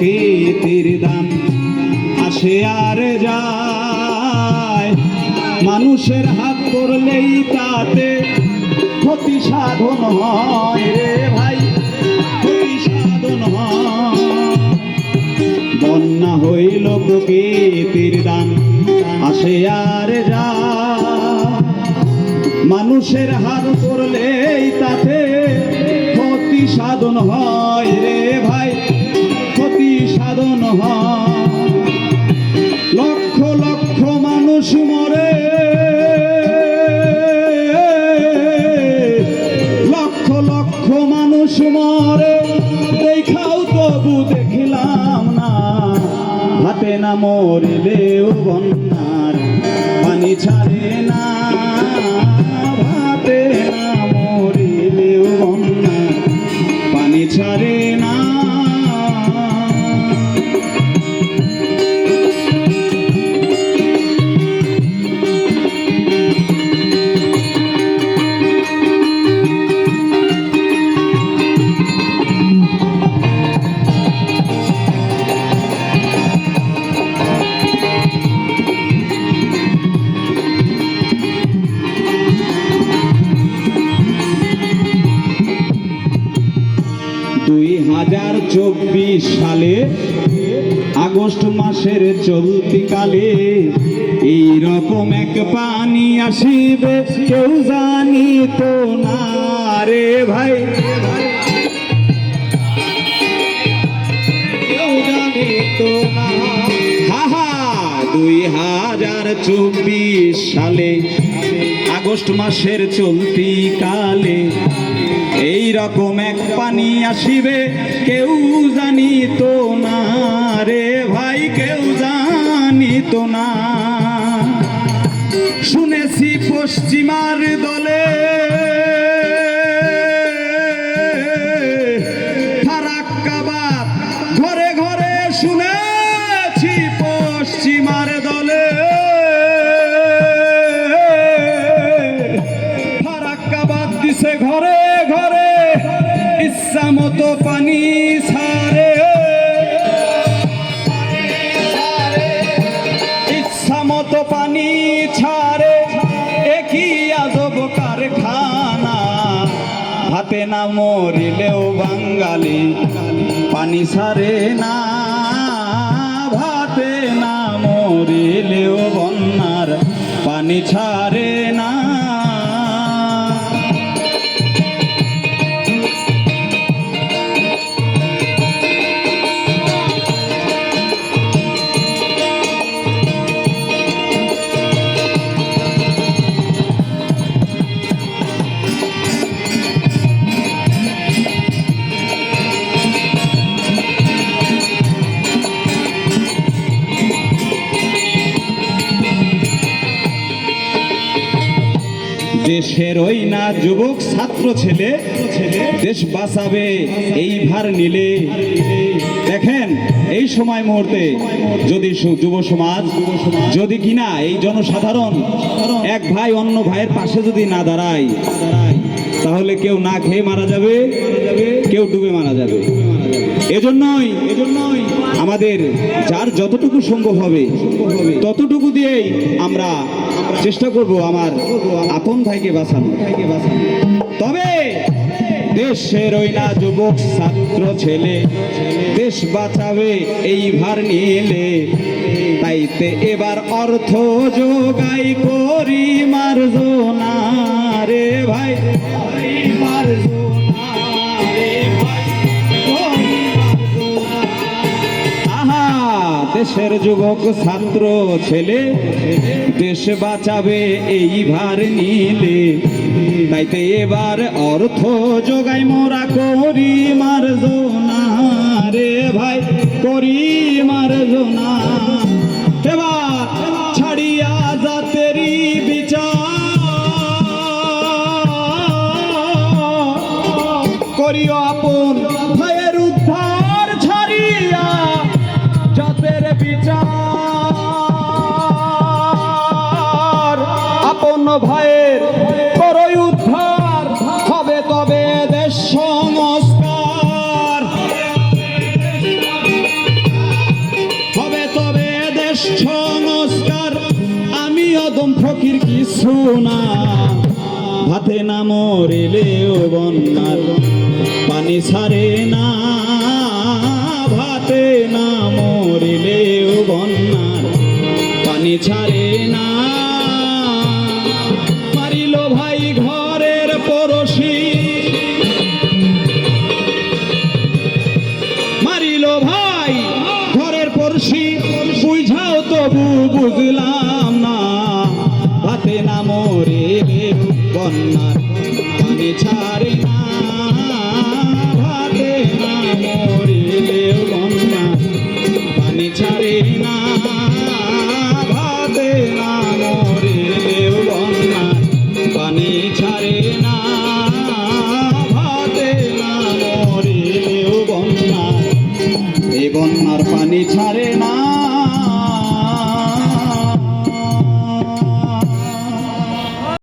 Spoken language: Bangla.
প্রকৃতির দান আসে আর যায়। মানুষের হাত করলেই তাতে ক্ষতি সাধন হয় রে ভাই, ক্ষতি সাধন বন্যা হইল প্রকৃতির দান আসে আর যায়। মানুষের হাত করলেই তাতে ক্ষতি সাধন হয়। মরিলেও বন্যার পানি ছাড়ে না। হাজার চব্বিশ সালে আগস্ট মাসের চলতিকালে এই রকম এক পানি আসিবে, কেউ জানি তো না রে ভাই। দুই হাজার চব্বিশ সালে আগস্ট মাসের চলতি কালে এই রকম এক পানি আসিবে, কেউ জানি তো না রে ভাই, কেউ জানি তো না। শুনেছি পশ্চিমার দলে ঘরে ঘরে শুনেছি পশ্চিমার দলে দিছে ঘরে। ইচ্ছা মতো পানি ছাড়ে। ইচ্ছা মতো পানি ছাড়ে। একই আজব কারখানা। হাতে না মরিলেও বাঙালি পানি ছাড়ে না। ভাতে না মরিলেও বন্যার পানি ছাড়ে। দেশের ওই না যুবক ছাত্র ছেলে, দেশ বাঁচাবে, এই ভার নিলে। দেখেন, এই সময় মুহূর্তে যদি যুব সমাজ, যদি কিনা এই জনসাধারণ এক ভাই অন্য ভাইয়ের পাশে যদি না দাঁড়ায়, তাহলে কেউ না খেয়ে মারা যাবে, কেউ ডুবে মারা যাবে। এজন্যই এজন্যই আমাদের যার যতটুকু সম্ভব হবে, ততটুকু দিয়েই আমরা চেষ্টা করব আমার আপন ভাইকে বাঁচানো তবে দেশের ওই না যুবক ছাত্র ছেলে, দেশ বাঁচাবে এই ভার নিলে, তাইতে এবার অর্থ যোগাই করি মারজোনা রে ভাই। মারজোনা দেশের যুবক, ছাত্র, ছেলে, দেশ বাঁচাবে এই ভার নিলে। তাইতে এবার অর্থ যোগাই মোরা করি মারজোনা রে ভাই, করি জাতেরি বিচার। করিও আপন বিচার। আপন ভাইয়ের করই উদ্ধার হবে তবে দেশ সংস্কার। হবে তবে দেশ সংস্কার। আমি অদম ফকির কিছু না। হাতে না মরিলেও বন্যার পানি সারে না। পানি ছাড়ে না। মারিল ভাই ঘরের পড়শি। মারিল ভাই ঘরের পড়শি, বুঝাও তবু বুঝলাম না। হাতে না মরে বন্যার মরে বন্যার এই বন্যার পানি ছাড়ে না